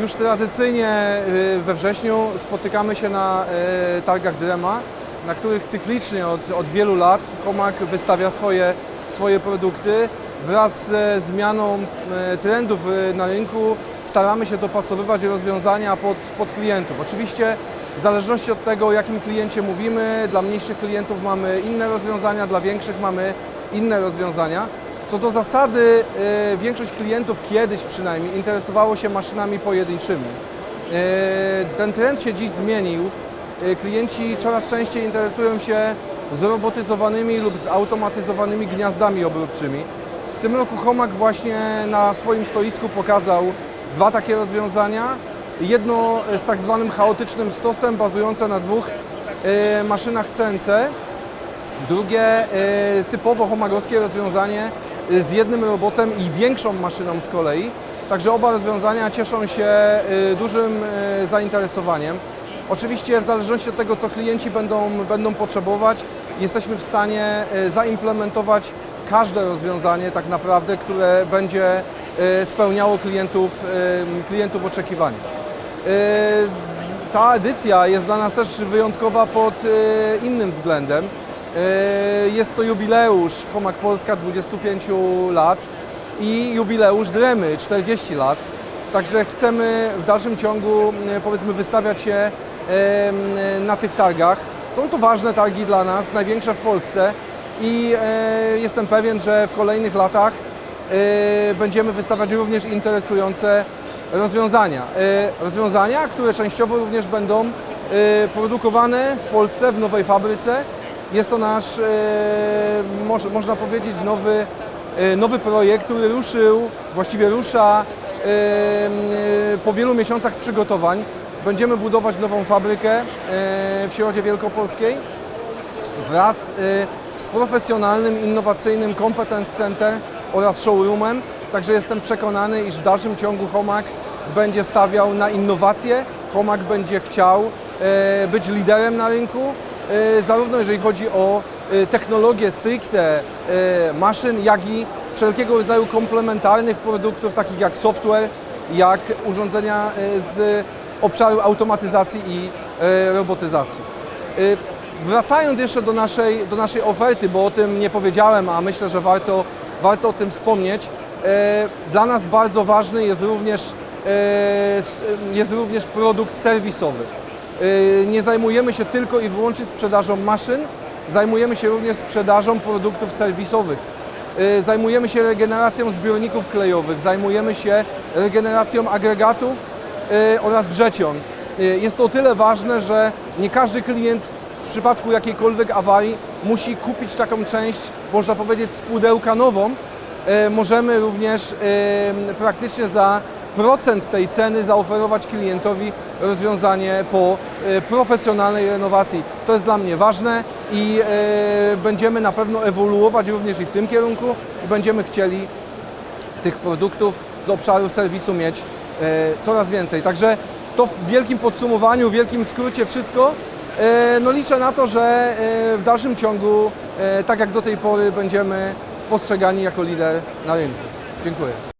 Już tradycyjnie y, we wrześniu spotykamy się na y, targach Drema, na których cyklicznie od, od wielu lat Komak wystawia swoje, swoje produkty. Wraz ze zmianą y, trendów na rynku staramy się dopasowywać rozwiązania pod, pod klientów. Oczywiście w zależności od tego, o jakim kliencie mówimy, dla mniejszych klientów mamy inne rozwiązania, dla większych mamy inne rozwiązania. Co do zasady, y, większość klientów kiedyś przynajmniej interesowało się maszynami pojedynczymi. Y, Ten trend się dziś zmienił. Y, Klienci coraz częściej interesują się zrobotyzowanymi lub zautomatyzowanymi gniazdami obróbczymi. W tym roku Homak właśnie na swoim stoisku pokazał dwa takie rozwiązania. Jedno z tak zwanym chaotycznym stosem, bazujące na dwóch maszynach CNC. Drugie typowo homagowskie rozwiązanie z jednym robotem i większą maszyną z kolei. Także oba rozwiązania cieszą się y, dużym y, zainteresowaniem. Oczywiście w zależności od tego, co klienci będą, będą potrzebować, jesteśmy w stanie y, zaimplementować każde rozwiązanie tak naprawdę, które będzie spełniało klientów, klientów oczekiwania. Ta edycja jest dla nas też wyjątkowa pod innym względem. Y, Jest to jubileusz Komak Polska 25 lat i jubileusz Dremy 40 lat. Także chcemy w dalszym ciągu y, powiedzmy wystawiać się y, na tych targach. Są to ważne targi dla nas, największe w Polsce i jestem pewien, że w kolejnych latach będziemy wystawiać również interesujące rozwiązania. Rozwiązania, które częściowo również będą produkowane w Polsce w nowej fabryce. Jest to nasz, y, moż- można powiedzieć, nowy, y, nowy projekt, który ruszył, właściwie rusza y, y, po wielu miesiącach przygotowań. Będziemy budować nową fabrykę y, w Środzie Wielkopolskiej wraz y, z profesjonalnym, innowacyjnym Competence Center oraz showroomem. Także jestem przekonany, iż w dalszym ciągu Homak będzie stawiał na innowacje. Homak będzie chciał e, być liderem na rynku, e, zarówno jeżeli chodzi o e, technologię stricte e, maszyn, jak i wszelkiego rodzaju komplementarnych produktów, takich jak software, jak urządzenia e, z obszaru automatyzacji i e, robotyzacji. Wracając jeszcze do naszej, do naszej oferty, bo o tym nie powiedziałem, a myślę, że warto, warto o tym wspomnieć. e, Dla nas bardzo ważny jest również, e, jest również produkt serwisowy. E, Nie zajmujemy się tylko i wyłącznie sprzedażą maszyn, zajmujemy się również sprzedażą produktów serwisowych. E, Zajmujemy się regeneracją zbiorników klejowych, zajmujemy się regeneracją agregatów e, oraz wrzeción. E, Jest to o tyle ważne, że nie każdy klient w przypadku jakiejkolwiek awarii musi kupić taką część, można powiedzieć, z pudełka nową. Możemy również praktycznie za procent tej ceny zaoferować klientowi rozwiązanie po e, profesjonalnej renowacji. To jest dla mnie ważne i e, będziemy na pewno ewoluować również i w tym kierunku i będziemy chcieli tych produktów z obszaru serwisu mieć e, coraz więcej. Także to w wielkim podsumowaniu, w wielkim skrócie wszystko. No liczę na to, że w dalszym ciągu, tak jak do tej pory, będziemy postrzegani jako lider na rynku. Dziękuję.